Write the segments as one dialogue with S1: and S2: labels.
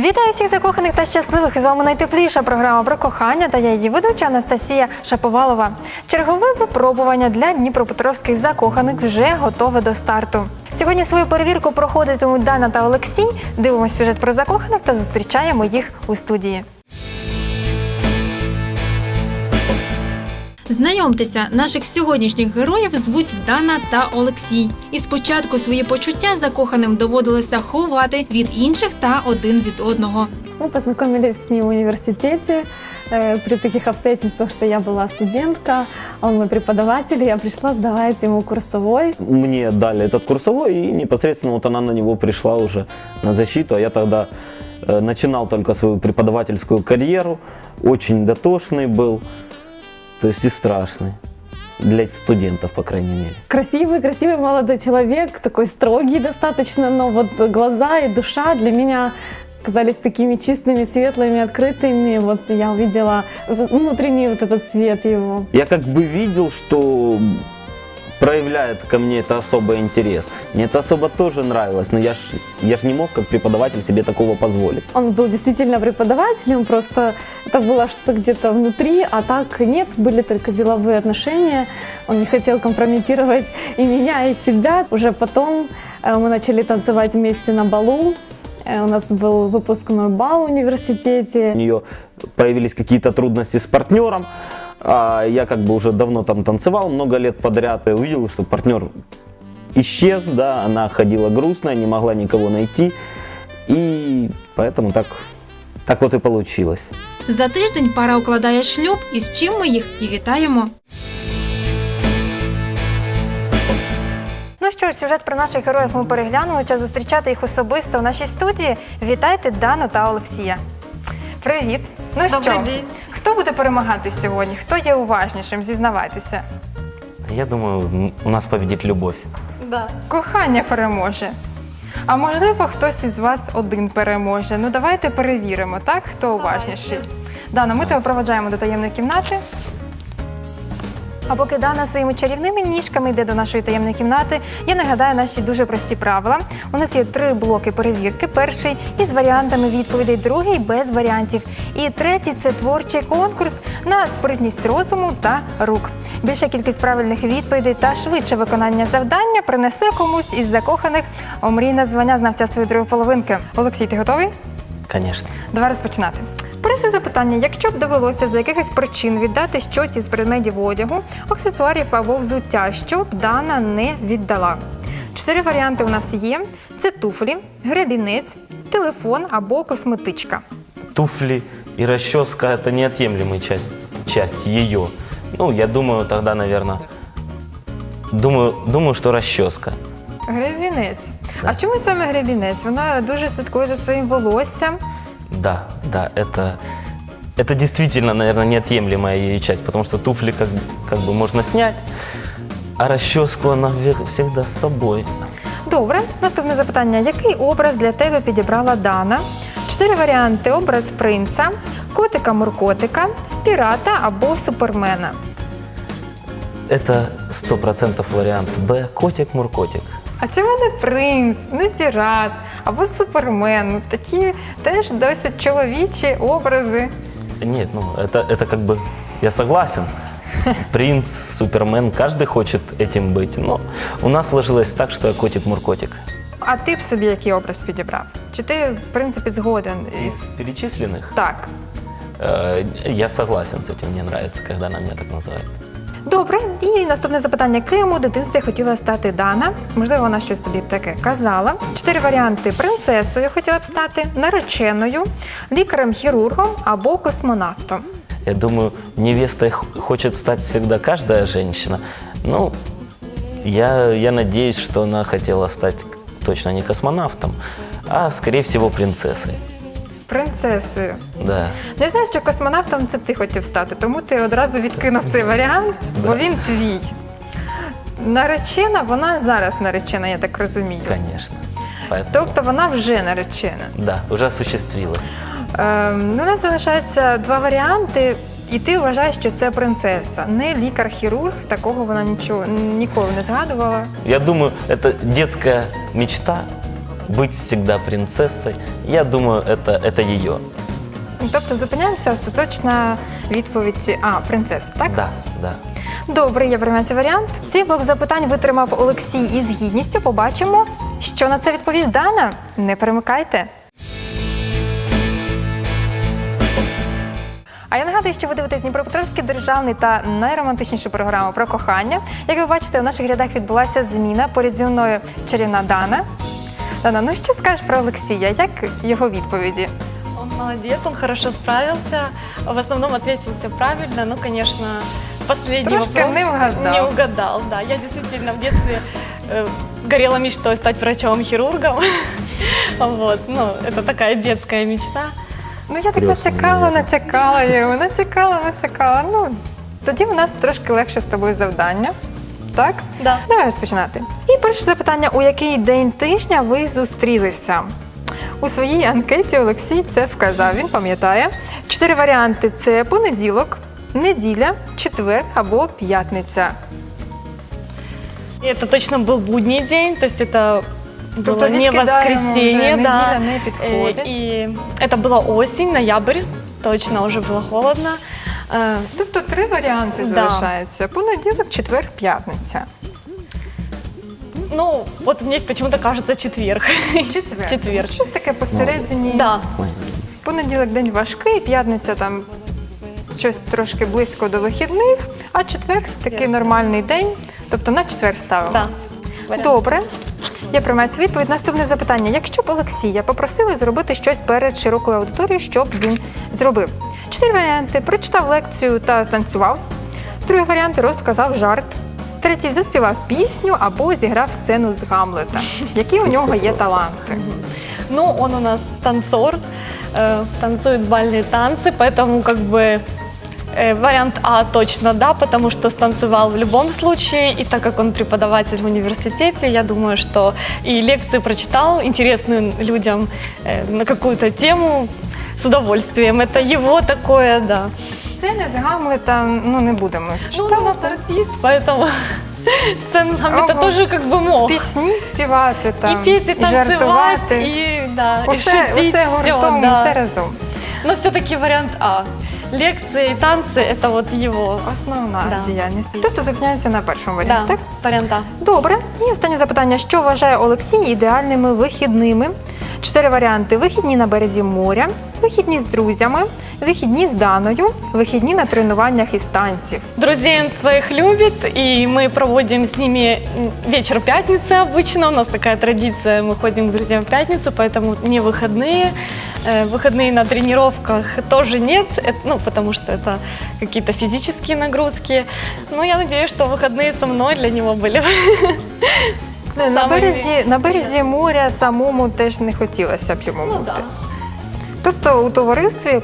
S1: Вітаю всіх закоханих та щасливих! З вами найтепліша програма про кохання та я її ведуча Анастасія Шаповалова. Чергове випробування для дніпропетровських закоханих вже готове до старту. Сьогодні свою перевірку проходитимуть Дана та Олексій. Дивимося сюжет про закоханих та зустрічаємо їх у студії. Знайомтеся, наших сьогоднішніх героїв звуть Дана та Олексій. І спочатку свої почуття закоханим доводилося ховати від інших та один від одного.
S2: Мы познакомились с ним в университете э, при таких обстоятельствах, что я была студентка, он мой преподаватель, и я пришла сдавать ему курсовой.
S3: Мне дали этот курсовой, и непосредственно вот она на него пришла уже на защиту. А я тогда э, начинал только свою преподавательскую карьеру, очень дотошный был, то есть и страшный. Для студентов, по крайней мере.
S2: Красивый, красивый молодой человек, такой строгий достаточно, но вот глаза и душа для меня казались такими чистыми, светлыми, открытыми. Вот я увидела внутренний вот этот свет его.
S3: Я как бы видел, что проявляет ко мне это особый интерес. Мне это особо тоже нравилось, но я ж, я ж не мог как преподаватель себе такого позволить.
S2: Он был действительно преподавателем, просто это было что-то где-то внутри, а так нет, были только деловые отношения. Он не хотел компрометировать и меня, и себя. Уже потом э, мы начали танцевать вместе на балу. Э, У нас был выпускной бал в университете.
S3: у нее появились какие-то трудности с партнером. А я как бы уже давно там танцевал, много лет подряд. Я увидел, что партнер исчез, да, она ходила грустная, не могла никого найти. И поэтому так, так вот и получилось.
S1: За тиждень пара укладає шлюб, і з чим ми їх і вітаємо. Ну що ж, сюжет про наших героїв ми переглянули. Час зустрічати їх особисто в нашій студії. Вітайте Дану та Олексія. Привіт! Ну
S4: Добрий
S1: що,
S4: день.
S1: Хто буде перемагати сьогодні? Хто є уважнішим? Зізнавайтеся.
S3: Я думаю, у нас победит любовь.
S4: Да.
S1: Кохання переможе. А можливо, хтось із вас один переможе. Ну давайте перевіримо, так? Хто уважніший. Дана, ми тебе проведжаємо до таємної кімнати. А поки Дана своїми чарівними ніжками йде до нашої таємної кімнати, я нагадаю наші дуже прості правила. У нас є три блоки перевірки. Перший із варіантами відповідей, другий без варіантів. І третій це творчий конкурс на спритність розуму та рук. Більша кількість правильних відповідей та швидше виконання завдання принесе комусь із закоханих омрійне звання знавця своєї другої половинки. Олексій, ти готовий?
S3: Конечно.
S1: Давай розпочинати. Перше запитання: якщо б довелося за якихось причин віддати щось із предметів одягу, аксесуарів або взуття, що б Дана не віддала? Чотири варіанти у нас є: це туфлі, гребінець, телефон або косметичка.
S5: туфли и расческа это неотъемлемая часть, часть ее. Ну, я думаю, тогда, наверное, думаю, думаю, что расческа.
S1: Гребінець. А чому саме гребінець? Вона дуже слідкує за своїм волоссям.
S5: Да, да, это, это действительно, наверное, неотъемлемая ее часть, потому что туфли как, как бы можно снять, а расческу она ве- всегда с собой.
S1: Добре, наступне запитання: який образ для тебе підібрала Дана? Чотири варіанти: образ принца, котика-муркотика, пірата або супермена.
S5: Это сто процентов вариант Б. Котик-муркотик.
S1: А чому не принц, не пірат або супермен? Ну, Такі теж досить чоловічі образи.
S5: Нет, ну это, это как бы я согласен. Принц, Супермен, каждый хочет этим быть. Но у нас сложилось так, что я котик-муркотик.
S1: А ти б собі який образ підібрав? Чи ти, в принципі, згоден
S5: Из
S1: із
S5: перечисленных
S1: так?
S5: э, я согласен с этим. Мне нравится, когда она меня так называет.
S1: Добре, і наступне запитання: ким у дитинстві хотіла стати Дана? Можливо, вона щось тобі таке казала. Чотири варіанти: принцесою хотіла б стати, нареченою, лікарем-хірургом або космонавтом.
S5: Я думаю, невестой х- хочет стать всегда каждая женщина. Ну, я, я надеюсь, что она хотела стать точно не космонавтом, а, скорее всего, принцессой.
S1: Принцесою.
S5: Да.
S1: Ну, Я знаю, що космонавтом це ти хотів стати, тому ти одразу відкинув цей варіант, бо він твій. Наречена, вона зараз наречена, я так розумію.
S5: Конечно. Поэтому,
S1: Тобто вона вже наречена.
S5: да, уже осуществилось.
S1: Ем, ну, у нас залишається два варіанти, і ти вважаєш, що це принцеса, не лікар-хірург, такого вона нічого ніколи не згадувала.
S5: Я думаю, это детская мечта быть всегда принцессой. Я думаю, это, это ее.
S1: Тобто зупиняємося остаточна відповідь А, принцеса, так?
S5: Да, да.
S1: Добре, я приймаю цей варіант. Цей блок запитань витримав Олексій із гідністю. Побачимо, що на це відповість Дана. Не перемикайте. А я нагадую, що ви дивитесь Дніпропетровський державний та найромантичнішу програму про кохання. Як ви бачите, в наших рядах відбулася зміна. Поряд зі мною чарівна Дана. Дана, ну що скажеш про Олексія? Як його відповіді?
S2: Он молодец, он хорошо справился. В основном ответил все правильно. Ну, конечно, последний
S1: Трошки
S2: вопрос
S1: не угадал.
S2: не угадал, да. Я действительно в детстве э, горела мечтой стать врачом-хирургом. Вот, ну, это такая детская мечта.
S1: Ну я так
S3: Стрьосно,
S1: натякала,
S3: наверно.
S1: натякала його, натякала, натякала. Ну тоді в нас трошки легше з тобою завдання. Так?
S2: Да.
S1: Давай розпочинати. І перше запитання: у який день тижня ви зустрілися? У своїй анкеті Олексій це вказав. Він пам'ятає. Чотири варіанти: це понеділок, неділя, четвер або п'ятниця.
S2: И это точно был будний день, то есть это
S1: Тобто
S2: было не
S1: відкидаємо вже,
S2: воскресенье,
S1: неділя
S2: да.
S1: не
S2: Э,
S1: підходить.
S2: И это была осень, ноябрь, точно уже было холодно. Э,
S1: Тобто три варіанти залишаються: понеділок, четвер, п'ятниця.
S2: Ну, вот мне почему-то кажется четверг.
S1: Четвер.
S2: Четвер.
S1: Щось таке посередині.
S2: Да.
S1: Понеділок день важкий, п'ятниця там щось трошки близько до вихідних, а четвер такий нормальний день, тобто на четвер ставимо.
S2: Да.
S1: Добре. Я приймаю цю відповідь. Наступне запитання: якщо б Олексія попросили зробити щось перед широкою аудиторією, що б він зробив? Чотири варіанти: прочитав лекцію та станцював. Другий варіант розказав жарт. Третій заспівав пісню або зіграв сцену з Гамлета. Які у
S3: Це
S1: нього є
S3: просто.
S1: таланти?
S2: Ну, он у нас танцор, э, танцует бальные танцы, поэтому как бы э, вариант А точно да, потому что станцевал в любом случае, и так как он преподаватель в университете, я думаю, что и лекции прочитал интересную людям э, на какую-то тему с удовольствием. Это его такое, да.
S1: Сцени з Гамлета ну не будемо.
S2: Ну, он у нас артист, поэтому сцену Гамлета
S1: Ого.
S2: тоже как бы мог.
S1: Пісні співати там,
S2: и петь, и танцевать,
S1: жартувати.
S2: и, да, и
S1: Усе,
S2: шутить,
S1: усе
S2: всё,
S1: гуртом,
S2: да.
S1: усе разом.
S2: Но все-таки вариант А. Лекции и танцы – это вот его.
S1: Основна
S2: Да.
S1: діяльність. Тобто зупиняємося на першому варіанті,
S2: Да,
S1: так?
S2: вариант А.
S1: Добре. І останнє запитання: що вважає Олексій ідеальними вихідними? Чотири варіанти: вихідні на березі моря, вихідні з друзями, вихідні з Даною, вихідні на тренуваннях із танців.
S2: Друзей он своих любит, и мы проводим с ними м, вечер пятницы обычно. У нас такая традиция, мы ходим к друзьям в пятницу, поэтому не выходные. Э, Выходные на тренировках тоже нет, э, ну, потому что это какие-то физические нагрузки. Но я надеюсь, что выходные со мной для него были.
S1: На
S2: Саме
S1: березі, на березі моря самому теж не хотілося б йому
S2: Ну
S1: бути.
S2: да.
S1: Тобто у товаристві,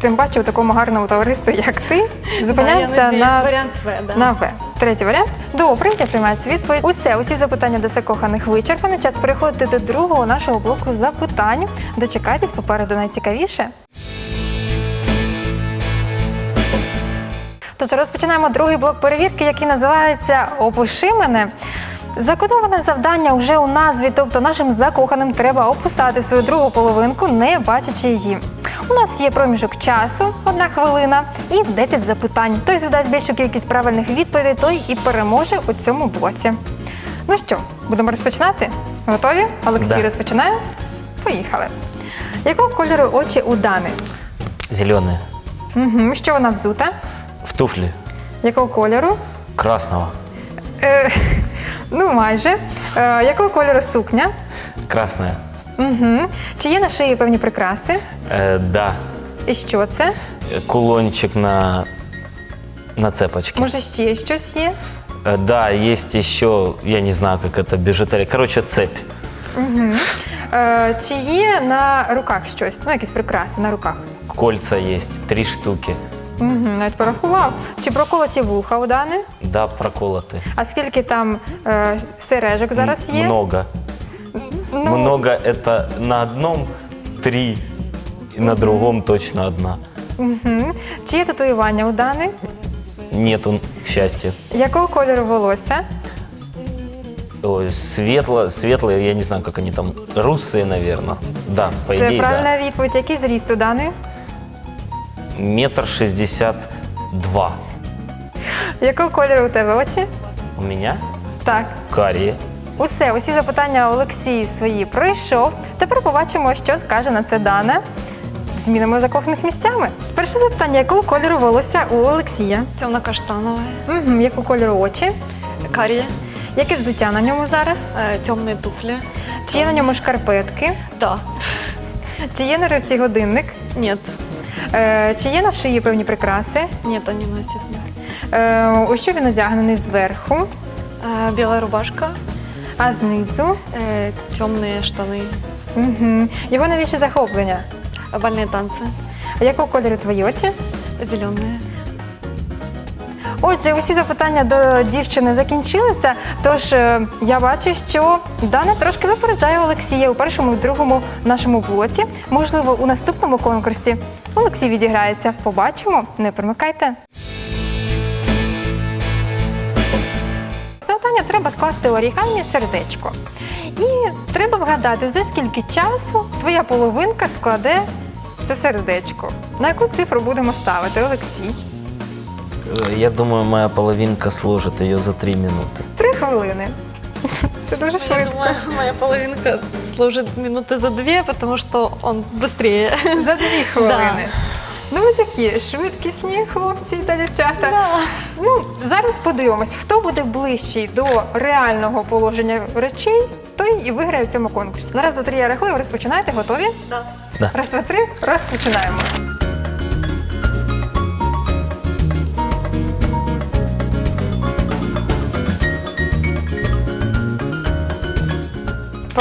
S1: тим паче у такому гарному товаристві, як ти, зупиняємося
S2: надеюсь,
S1: на
S2: вариант В, да.
S1: На В. Третій варіант. Добре, я приймаю цю відповідь. Усе, усі запитання до закоханих вичерпані. Час переходити до другого нашого блоку запитань. Дочекайтесь, попереду найцікавіше. Тож розпочинаємо другий блок перевірки, який називається Опиши мене. Закодоване завдання вже у назві, тобто нашим закоханим треба описати свою другу половинку, не бачачи її. У нас є проміжок часу, одна хвилина і 10 запитань. Той задасть більшу кількість правильних відповідей, той і переможе у цьому блоці. Ну що, будемо розпочинати? Готові? Олексій
S5: Да.
S1: розпочинає? Поїхали. Якого кольору очі у Дани?
S5: Зеленые.
S1: Угу. Що вона взута?
S5: В туфли.
S1: Якого кольору?
S5: Красного.
S1: Е, ну, майже. Е, якого кольору сукня?
S5: Красная.
S1: Угу. Чи є на шиї певні прикраси?
S5: Э, да.
S1: І що це?
S5: Э, Кулончик на, на цепочке.
S1: Може, ще щось є?
S5: Э, да, есть еще, я не знаю, как это, бижутерия. Короче, цепь.
S1: Е, чи є на руках щось? Ну, якісь прикраси на руках.
S5: Кольца есть, три штуки.
S1: Угу, навіть порахував. Чи проколоті вуха у Дани?
S5: Да, проколоты.
S1: А скільки там е, сережок зараз є?
S5: Много.
S1: Ну,
S5: Много это на одном три, и на другом точно одна.
S1: Угу. Чи є татуювання у Дани?
S5: Нету, к счастью.
S1: Якого кольору волосся?
S5: Ой, светло, светлые, я не знаю, как они там, русые, наверное. Да, по
S1: Це
S5: идее,
S1: правильна відповідь. Який зріст у Дани?
S5: Метр шестьдесят два.
S1: Якого кольору у тебе очі?
S5: У меня
S1: Так.
S5: карие.
S1: Усе, усі запитання Олексій свої пройшов. Тепер побачимо, що скаже на це Дана. Змінимо закоханих місцями. Перше запитання: якого кольору волосся у Олексія?
S4: Темно-каштановые,
S1: Угу. Якого кольору очі?
S4: карие,
S1: Яке взуття на ньому зараз?
S4: темные туфли.
S1: Чи є на ньому шкарпетки?
S4: Да.
S1: Чи є на руці годинник?
S4: Нет.
S1: Е, чи є на шиї певні прикраси?
S4: Нет, он не носит.
S1: Е, у що він одягнений зверху,
S4: Э, белая рубашка,
S1: а знизу?
S4: э, темные штаны,
S1: Угу. Його навіщо захоплення?
S4: бальные танцы,
S1: А якого кольору твої очі?
S4: зеленые.
S1: Отже, усі запитання до дівчини закінчилися. Тож е, я бачу, що Дана трошки випереджає Олексія у першому і другому нашому блоці. Можливо, у наступному конкурсі Олексій відіграється. Побачимо, не примикайте. Завдання треба скласти орігамі сердечко. І треба вгадати, за скільки часу твоя половинка складе це сердечко. На яку цифру будемо ставити, Олексій?
S5: Э, Я думаю, моя половинка сложит ее за три минуты.
S1: Три хвилини. Це дуже
S4: Я
S1: швидко.
S4: думаю, моя половинка служит минуты за две, потому что он быстрее.
S1: За дві хвилини. Ну, ви такі швидкісні хлопці та дівчата. Ну, зараз подивимось, хто буде ближчий до реального положення речей, той і виграє в цьому конкурсі. На раз, два, три, я рахую, ви розпочинаєте, готові?
S4: Да.
S5: Да.
S1: Раз, два, три, розпочинаємо.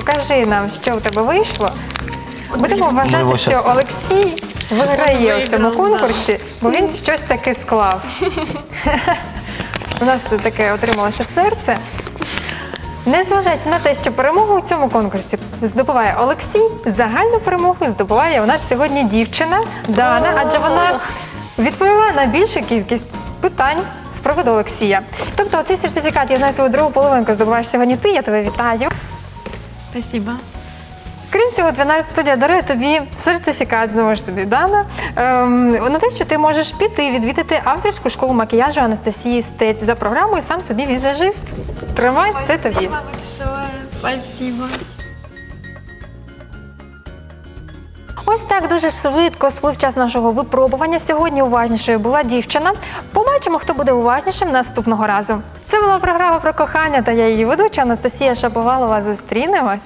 S1: Покажи нам, що в тебе вийшло. Будемо вважати, що Олексій виграє у цьому
S4: Виграв, да.
S1: конкурсі, бо він щось таке склав. У нас таке отрималося серце. Незважаючи на те, що перемогу у цьому конкурсі здобуває Олексій, загальну перемогу здобуває у нас сьогодні дівчина Дана, адже вона відповіла на більшу кількість питань з приводу Олексія. Тобто, цей сертифікат, я знаю свою другу половинку, здобуваєш сьогодні ти, я тебе вітаю.
S4: Спасибо.
S1: Крім цього, 12 студія дарує тобі сертифікат, знову ж тобі, Дана, ем, на те, що ти можеш піти відвідати авторську школу макіяжу Анастасії Стець за програмою сам собі візажист. Тримай, це тобі.
S4: большое. Спасибо.
S1: Ось так дуже швидко сплив час нашого випробування. Сьогодні уважнішою була дівчина. Побачимо, хто буде уважнішим наступного разу. Це була програма про кохання та я її ведуча Анастасія Шаповалова. Зустрінемось.